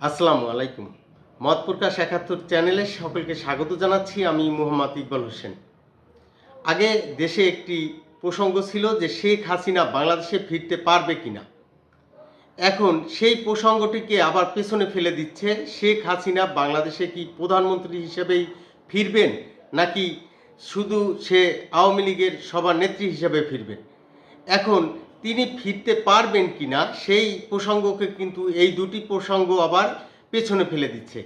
আসসালামু আলাইকুম। মত প্রকাশ একাত্তর চ্যানেলে সকলকে স্বাগত জানাচ্ছি, আমি মোহাম্মদ ইকবাল হোসেন। আগে দেশে একটি প্রসঙ্গ ছিল যে শেখ হাসিনা বাংলাদেশে ফিরতে পারবে কিনা। এখন সেই প্রসঙ্গটিকে আবার পেছনে ফেলে দিচ্ছে, শেখ হাসিনা বাংলাদেশে কি প্রধানমন্ত্রী হিসেবেই ফিরবেন, নাকি শুধু সে আওয়ামী লীগের সভানেত্রী হিসেবে ফিরবেন? এখন তিনি ফিরতে পারবেন কি না সেই প্রসঙ্গকে কিন্তু এই দুটি প্রসঙ্গ আবার পেছনে ফেলে দিচ্ছে।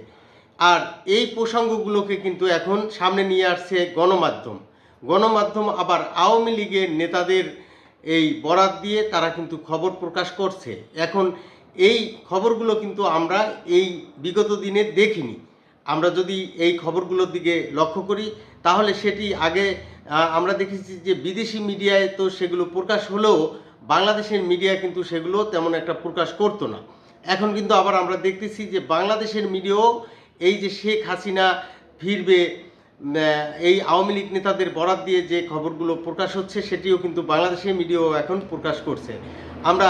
আর এই প্রসঙ্গগুলোকে কিন্তু এখন সামনে নিয়ে আসছে গণমাধ্যম। গণমাধ্যম আবার আওয়ামী লীগের নেতাদের এই বরাত দিয়ে তারা কিন্তু খবর প্রকাশ করছে। এখন এই খবরগুলো কিন্তু আমরা এই বিগত দিনে দেখিনি। আমরা যদি এই খবরগুলোর দিকে লক্ষ্য করি, তাহলে সেটি আগে আমরা দেখেছি যে বিদেশি মিডিয়ায় তো সেগুলো প্রকাশ হলেও বাংলাদেশের মিডিয়া কিন্তু সেগুলো তেমন একটা প্রকাশ করতো না। এখন কিন্তু আবার আমরা দেখতেছি যে বাংলাদেশের মিডিয়াও এই যে শেখ হাসিনা ফিরবে এই আওয়ামী লীগ নেতাদের বরাত দিয়ে যে খবরগুলো প্রকাশ হচ্ছে, সেটিও কিন্তু বাংলাদেশের মিডিয়াও এখন প্রকাশ করছে। আমরা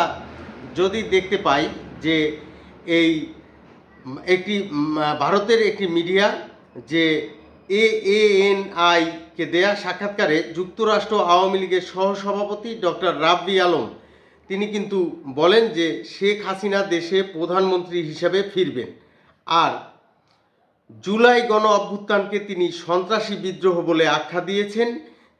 যদি দেখতে পাই যে এই, একটি ভারতের একটি মিডিয়া যে এ এন আই কে দেয়া সাক্ষাৎকারে যুক্তরাষ্ট্র আওয়ামী লীগের সহসভাপতি ডক্টর রাব্বি আলম, তিনি কিন্তু বলেন যে শেখ হাসিনা দেশে প্রধানমন্ত্রী হিসেবে ফিরবেন। আর জুলাই গণ অভ্যুত্থানকে তিনি সন্ত্রাসী বিদ্রোহ বলে আখ্যা দিয়েছেন।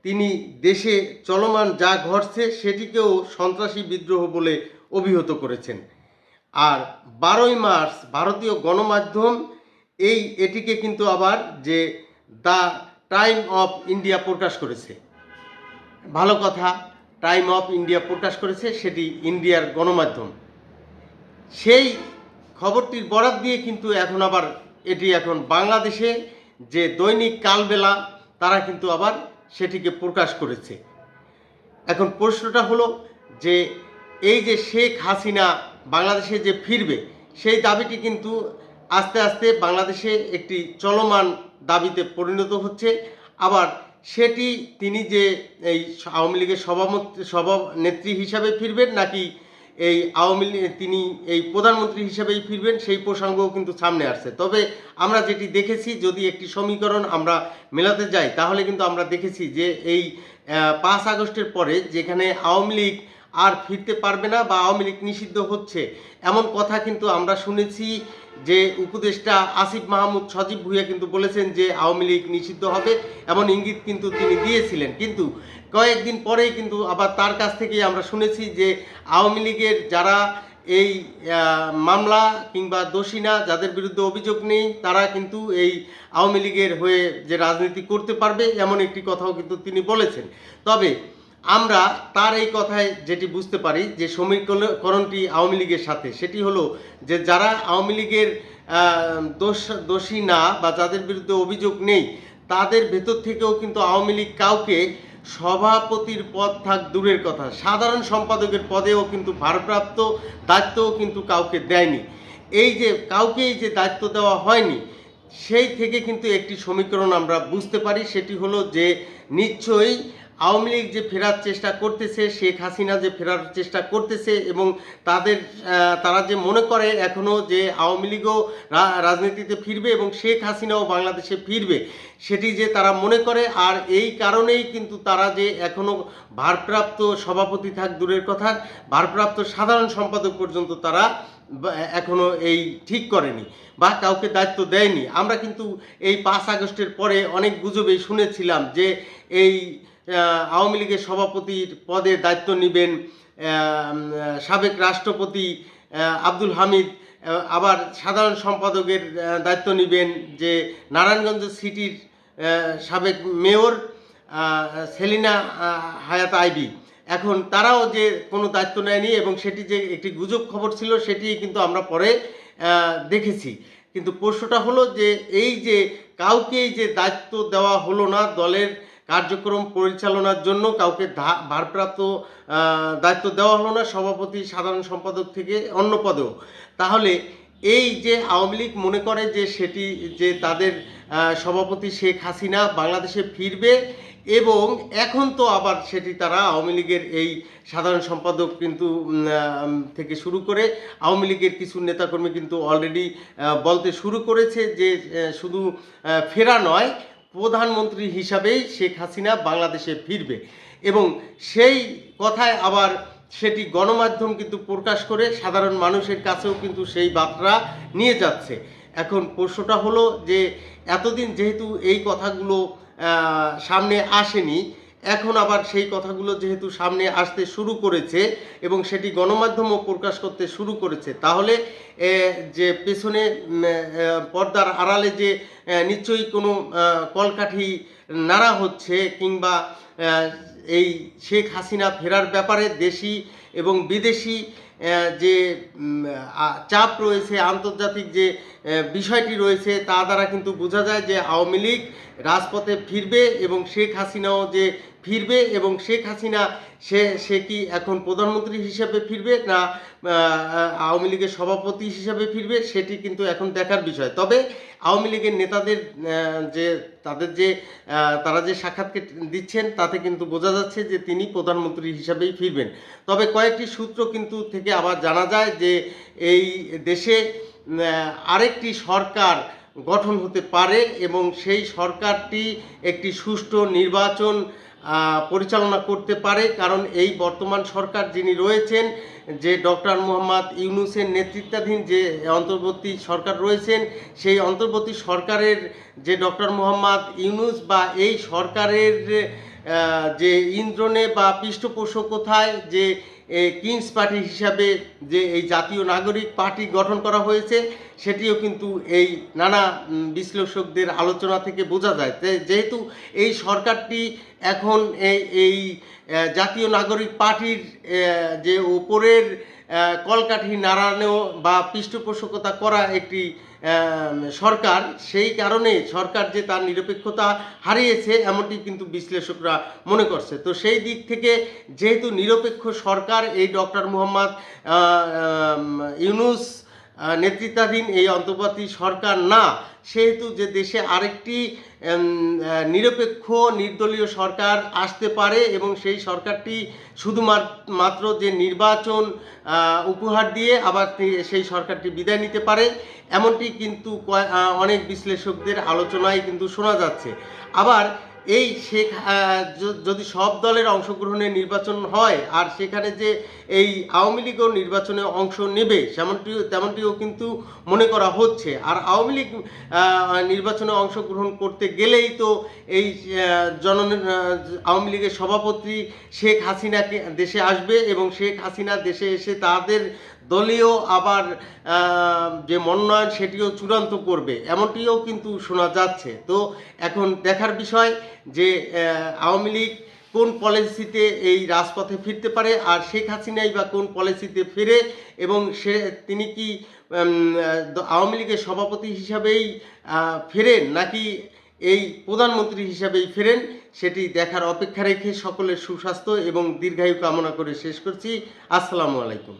তিনি দেশে চলমান যা ঘটছে সেটিকেও সন্ত্রাসী বিদ্রোহ বলে অভিহত করেছেন। আর বারোই মার্চ ভারতীয় গণমাধ্যম এই এটিকে কিন্তু আবার যে দ্য টাইম অফ ইন্ডিয়া প্রকাশ করেছে। ভালো কথা, টাইম অফ ইন্ডিয়া প্রকাশ করেছে সেটি ইন্ডিয়ার গণমাধ্যম। সেই খবরটির বরাত দিয়ে কিন্তু এখন আবার এটি এখন বাংলাদেশে যে দৈনিক কালবেলা, তারা কিন্তু আবার সেটিকে প্রকাশ করেছে। এখন প্রশ্নটা হলো যে এই যে শেখ হাসিনা বাংলাদেশে যে ফিরবে, সেই দাবিটি কিন্তু আস্তে আস্তে বাংলাদেশে একটি চলমান দাবিতে পরিণত হচ্ছে। আবার সেটি তিনি যে এই আওয়ামী লীগের সভামন্ত্রী সভানেত্রী হিসাবে ফিরবেন নাকি এই আওয়ামী লীগ, তিনি এই প্রধানমন্ত্রী হিসেবেই ফিরবেন, সেই প্রসঙ্গও কিন্তু সামনে আসছে। তবে আমরা যেটি দেখেছি, যদি একটি সমীকরণ আমরা মেলাতে যাই, তাহলে কিন্তু আমরা দেখেছি যে এই পাঁচ আগস্টের পরে যেখানে আওয়ামী লীগ আর ফিরতে পারবে না বা আওয়ামী লীগ নিষিদ্ধ হচ্ছে, এমন কথা কিন্তু আমরা শুনেছি যে উপদেষ্টা আসিফ মাহমুদ সজীব ভুইয়া কিন্তু বলেছেন যে আওয়ামী লীগ নিষিদ্ধ হবে এমন ইঙ্গিত কিন্তু তিনি দিয়েছিলেন। কিন্তু কয়েকদিন পরেই কিন্তু আবার তার কাছ থেকেই আমরা শুনেছি যে আওয়ামী লীগের যারা এই মামলা কিংবা দোষী না, যাদের বিরুদ্ধে অভিযোগ নেই, তারা কিন্তু এই আওয়ামী লীগের হয়ে যে রাজনীতি করতে পারবে এমন একটি কথাও কিন্তু তিনি বলেছেন। তবে আমরা তার এই কথায় যেটি বুঝতে পারি যে সমীকরণটি আওয়ামী লীগের সাথে, সেটি হলো যে যারা আওয়ামী লীগের দোষ, দোষী না বা যাদের বিরুদ্ধে অভিযোগ নেই, তাদের ভেতর থেকেও কিন্তু আওয়ামী লীগ কাউকে সভাপতির পদ থাক দূরের কথা, সাধারণ সম্পাদকের পদেও কিন্তু ভারপ্রাপ্ত দায়িত্বও কিন্তু কাউকে দেয়নি। এই যে কাউকে এই যে দায়িত্ব দেওয়া হয়নি, সেই থেকে কিন্তু একটি সমীকরণ আমরা বুঝতে পারি, সেটি হলো যে নিশ্চয়ই আওয়ামী লীগ যে ফেরার চেষ্টা করতেছে, শেখ হাসিনা যে ফেরার চেষ্টা করতেছে এবং তাদের তারা যে মনে করে এখনও যে আওয়ামী লীগও রাজনীতিতে ফিরবে এবং শেখ হাসিনাও বাংলাদেশে ফিরবে, সেটি যে তারা মনে করে আর এই কারণেই কিন্তু তারা যে এখনও ভারপ্রাপ্ত সভাপতি থাক, দূরের কথা, ভারপ্রাপ্ত সাধারণ সম্পাদক পর্যন্ত তারা এখনও এই ঠিক করেনি বা কাউকে দায়িত্ব দেয়নি। আমরা কিন্তু এই পাঁচ আগস্টের পরে অনেক গুজবেই শুনেছিলাম যে এই আওয়ামী লীগের সভাপতির পদে দায়িত্ব নেবেন সাবেক রাষ্ট্রপতি আব্দুল হামিদ। আবার সাধারণ সম্পাদকের দায়িত্ব নেবেন যে নারায়ণগঞ্জ সিটির সাবেক মেয়র সেলিনা হায়াত আইবি। এখন তারাও যে কোনো দায়িত্ব নেয়নি এবং সেটি যে একটি গুজব খবর ছিল সেটি কিন্তু আমরা পরে দেখেছি। কিন্তু প্রশ্নটা হলো যে এই যে কাউকেই যে দায়িত্ব দেওয়া হলো না দলের কার্যক্রম পরিচালনার জন্য কাউকে ভারপ্রাপ্ত দায়িত্ব দেওয়া হলো না, সভাপতি, সাধারণ সম্পাদক থেকে অন্য পদেও। তাহলে এই যে আওয়ামী লীগ মনে করে যে সেটি, যে তাদের সভাপতি শেখ হাসিনা বাংলাদেশে ফিরবে এবং এখন তো আবার সেটি তারা আওয়ামী লীগের এই সাধারণ সম্পাদক কিন্তু থেকে শুরু করে আওয়ামী লীগের কিছু নেতাকর্মী কিন্তু অলরেডি বলতে শুরু করেছে যে শুধু ফেরা নয় প্রধানমন্ত্রী হিসাবেই শেখ হাসিনা বাংলাদেশে ফিরবে। এবং সেই কথায় আবার সেটি গণমাধ্যম কিন্তু প্রকাশ করে সাধারণ মানুষের কাছেও কিন্তু সেই বার্তা নিয়ে যাচ্ছে। এখন প্রশ্নটা হলো যে, এতদিন যেহেতু এই কথাগুলো সামনে আসেনি এখন আবার সেই কথাগুলো যেহেতু সামনে আসতে শুরু করেছে এবং সেটি গণমাধ্যমও প্রকাশ করতে শুরু করেছে, তাহলে যে পেছনে পর্দার আড়ালে যে নিশ্চয়ই কোনো কলকাঠি নাড়া হচ্ছে কিংবা এই শেখ হাসিনা ফেরার ব্যাপারে দেশি এবং বিদেশি যে চাপ রয়েছে, আন্তর্জাতিক যে বিষয়টি রয়েছে, তা দ্বারা কিন্তু বোঝা যায় যে আওয়ামী লীগ রাজপথে ফিরবে এবং শেখ হাসিনাও যে ফিরবে এবং শেখ হাসিনা, সে সে কি এখন প্রধানমন্ত্রী হিসেবে ফিরবে না আওয়ামী লীগের সভাপতি হিসেবে ফিরবে, সেটি কিন্তু এখন দেখার বিষয়। তবে আওয়ামী লীগের নেতাদের যে, তাদের যে তারা যে সাক্ষাৎকে দিচ্ছেন, তাতে কিন্তু বোঝা যাচ্ছে যে তিনি প্রধানমন্ত্রী হিসাবেই ফিরবেন। তবে কয়েকটি সূত্র কিন্তু থেকে আবার জানা যায় যে, এই দেশে আরেকটি সরকার গঠন হতে পারে এবং সেই সরকারটি একটি সুষ্ঠু নির্বাচন পরিচালনা করতে পারে, কারণ এই বর্তমান সরকার যিনি রয়েছেন, যে ডক্টর মোহাম্মদ ইউনুসের নেতৃত্বাধীন যে অন্তর্বর্তী সরকার রয়েছেন, সেই অন্তর্বর্তী সরকারের যে ডক্টর মোহাম্মদ ইউনুস বা এই সরকারের যে ইন্দ্রনে বা পৃষ্ঠপোষকতায় যে কিংস পার্টি হিসাবে যে এই জাতীয় নাগরিক পার্টি গঠন করা হয়েছে সেটিও কিন্তু এই নানা বিশ্লেষকদের আলোচনা থেকে বোঝা যায়। যেহেতু এই সরকারটি এখন এই জাতীয় নাগরিক পার্টির যে উপরের আহ, কলকাঠি নাড়ানো বা পৃষ্ঠপোষকতা করা একটি সরকার, সেই কারণে সরকার যে তার নিরপেক্ষতা হারিয়েছে, এমনটি কিন্তু বিশ্লেষকরা মনে করছে। তো সেই দিক থেকে যেহেতু নিরপেক্ষ সরকার, এই ডক্টর মোহাম্মদ ইউনুস নেতৃত্বাধীন এই অন্তর্বর্তী সরকার না, সেহেতু যে দেশে আরেকটি নিরপেক্ষ, নির্দলীয় সরকার আসতে পারে এবং সেই সরকারটি শুধুমাত্র যে নির্বাচন উপহার দিয়ে আবার সেই সরকারটি বিদায় নিতে পারে, এমনটি কিন্তু অনেক বিশ্লেষকদের আলোচনায় কিন্তু শোনা যাচ্ছে। আবার এই শেখ যদি সব দলের অংশগ্রহণে নির্বাচন হয়, আর সেখানে যে এই আওয়ামী লীগও নির্বাচনে অংশ নেবে তেমনটিও তেমনটিও কিন্তু মনে করা হচ্ছে। আর আওয়ামী লীগ নির্বাচনে অংশগ্রহণ করতে গেলেই তো এই জন আওয়ামী লীগের সভাপতি শেখ হাসিনাকে দেশে আসবে এবং শেখ হাসিনা দেশে এসে তাদের দলীয় আবার যে মনোনয়ন, সেটিও চূড়ান্ত করবে। এমনটিও কিন্তু শোনা যাচ্ছে। তো এখন দেখার বিষয় যে আওয়ামী লীগ কোন পলিসিতে এই রাজপথে ফিরতে পারে আর শেখ হাসিনাই বা কোন পলিসিতে ফেরে এবং সে, তিনি কি আওয়ামী লীগের সভাপতি হিসাবেই ফেরেন নাকি এই প্রধানমন্ত্রী হিসাবেই ফেরেন সেটি দেখার অপেক্ষা রেখে সকলের সুস্বাস্থ্য এবং দীর্ঘায়ু কামনা করে শেষ করছি। আসসালামু আলাইকুম।